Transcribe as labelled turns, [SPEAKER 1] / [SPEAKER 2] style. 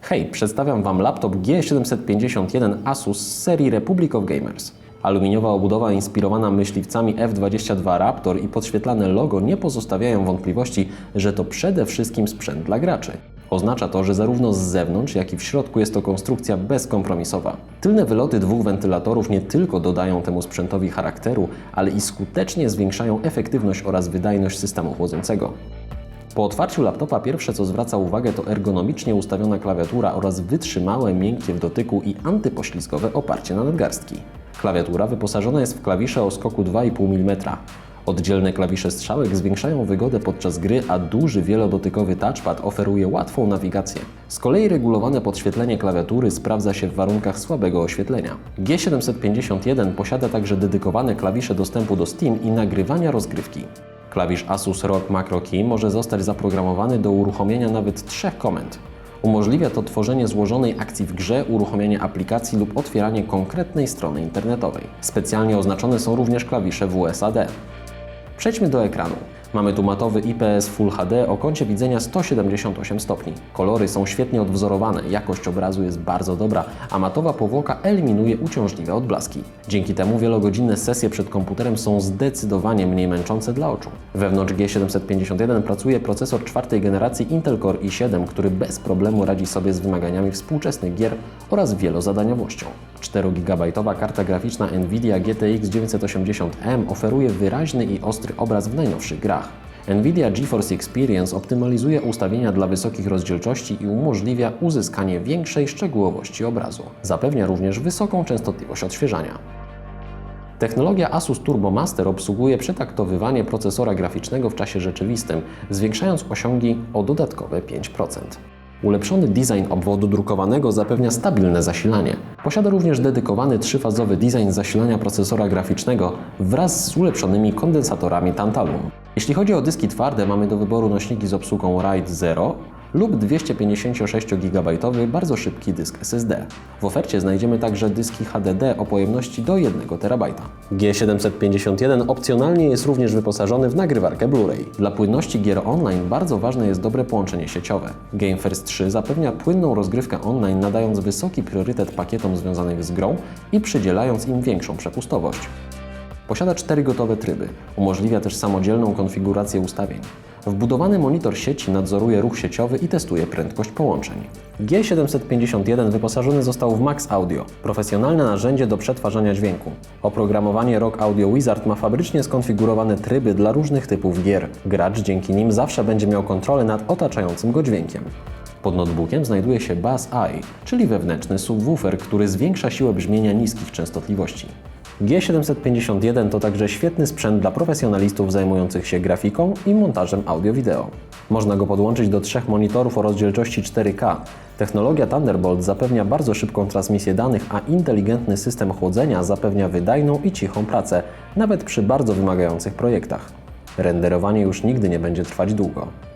[SPEAKER 1] Hej, przedstawiam Wam laptop G751 Asus z serii Republic of Gamers. Aluminiowa obudowa inspirowana myśliwcami F-22 Raptor i podświetlane logo nie pozostawiają wątpliwości, że to przede wszystkim sprzęt dla graczy. Oznacza to, że zarówno z zewnątrz, jak i w środku jest to konstrukcja bezkompromisowa. Tylne wyloty dwóch wentylatorów nie tylko dodają temu sprzętowi charakteru, ale i skutecznie zwiększają efektywność oraz wydajność systemu chłodzącego. Po otwarciu laptopa pierwsze co zwraca uwagę to ergonomicznie ustawiona klawiatura oraz wytrzymałe, miękkie w dotyku i antypoślizgowe oparcie na nadgarstki. Klawiatura wyposażona jest w klawisze o skoku 2,5 mm. Oddzielne klawisze strzałek zwiększają wygodę podczas gry, a duży wielodotykowy touchpad oferuje łatwą nawigację. Z kolei regulowane podświetlenie klawiatury sprawdza się w warunkach słabego oświetlenia. G751 posiada także dedykowane klawisze dostępu do Steam i nagrywania rozgrywki. Klawisz Asus ROG Macro Key może zostać zaprogramowany do uruchomienia nawet trzech komend. Umożliwia to tworzenie złożonej akcji w grze, uruchomienie aplikacji lub otwieranie konkretnej strony internetowej. Specjalnie oznaczone są również klawisze WSAD. Przejdźmy do ekranu. Mamy tu matowy IPS Full HD o kącie widzenia 178 stopni. Kolory są świetnie odwzorowane, jakość obrazu jest bardzo dobra, a matowa powłoka eliminuje uciążliwe odblaski. Dzięki temu wielogodzinne sesje przed komputerem są zdecydowanie mniej męczące dla oczu. Wewnątrz G751 pracuje procesor czwartej generacji Intel Core i7, który bez problemu radzi sobie z wymaganiami współczesnych gier oraz wielozadaniowością. 4 GB karta graficzna Nvidia GTX 980M oferuje wyraźny i ostry obraz w najnowszych grach. Nvidia GeForce Experience optymalizuje ustawienia dla wysokich rozdzielczości i umożliwia uzyskanie większej szczegółowości obrazu. Zapewnia również wysoką częstotliwość odświeżania. Technologia Asus Turbo Master obsługuje przetaktowywanie procesora graficznego w czasie rzeczywistym, zwiększając osiągi o dodatkowe 5%. Ulepszony design obwodu drukowanego zapewnia stabilne zasilanie. Posiada również dedykowany trzyfazowy design zasilania procesora graficznego wraz z ulepszonymi kondensatorami tantalum. Jeśli chodzi o dyski twarde, mamy do wyboru nośniki z obsługą RAID 0 lub 256 GB bardzo szybki dysk SSD. W ofercie znajdziemy także dyski HDD o pojemności do 1 TB. G751 opcjonalnie jest również wyposażony w nagrywarkę Blu-ray. Dla płynności gier online bardzo ważne jest dobre połączenie sieciowe. GameFirst 3 zapewnia płynną rozgrywkę online, nadając wysoki priorytet pakietom związanych z grą i przydzielając im większą przepustowość. Posiada cztery gotowe tryby. Umożliwia też samodzielną konfigurację ustawień. Wbudowany monitor sieci nadzoruje ruch sieciowy i testuje prędkość połączeń. G751 wyposażony został w Max Audio, profesjonalne narzędzie do przetwarzania dźwięku. Oprogramowanie ROG Audio Wizard ma fabrycznie skonfigurowane tryby dla różnych typów gier. Gracz dzięki nim zawsze będzie miał kontrolę nad otaczającym go dźwiękiem. Pod notebookiem znajduje się Bass Eye, czyli wewnętrzny subwoofer, który zwiększa siłę brzmienia niskich częstotliwości. G751 to także świetny sprzęt dla profesjonalistów zajmujących się grafiką i montażem audio-wideo. Można go podłączyć do trzech monitorów o rozdzielczości 4K. Technologia Thunderbolt zapewnia bardzo szybką transmisję danych, a inteligentny system chłodzenia zapewnia wydajną i cichą pracę, nawet przy bardzo wymagających projektach. Renderowanie już nigdy nie będzie trwać długo.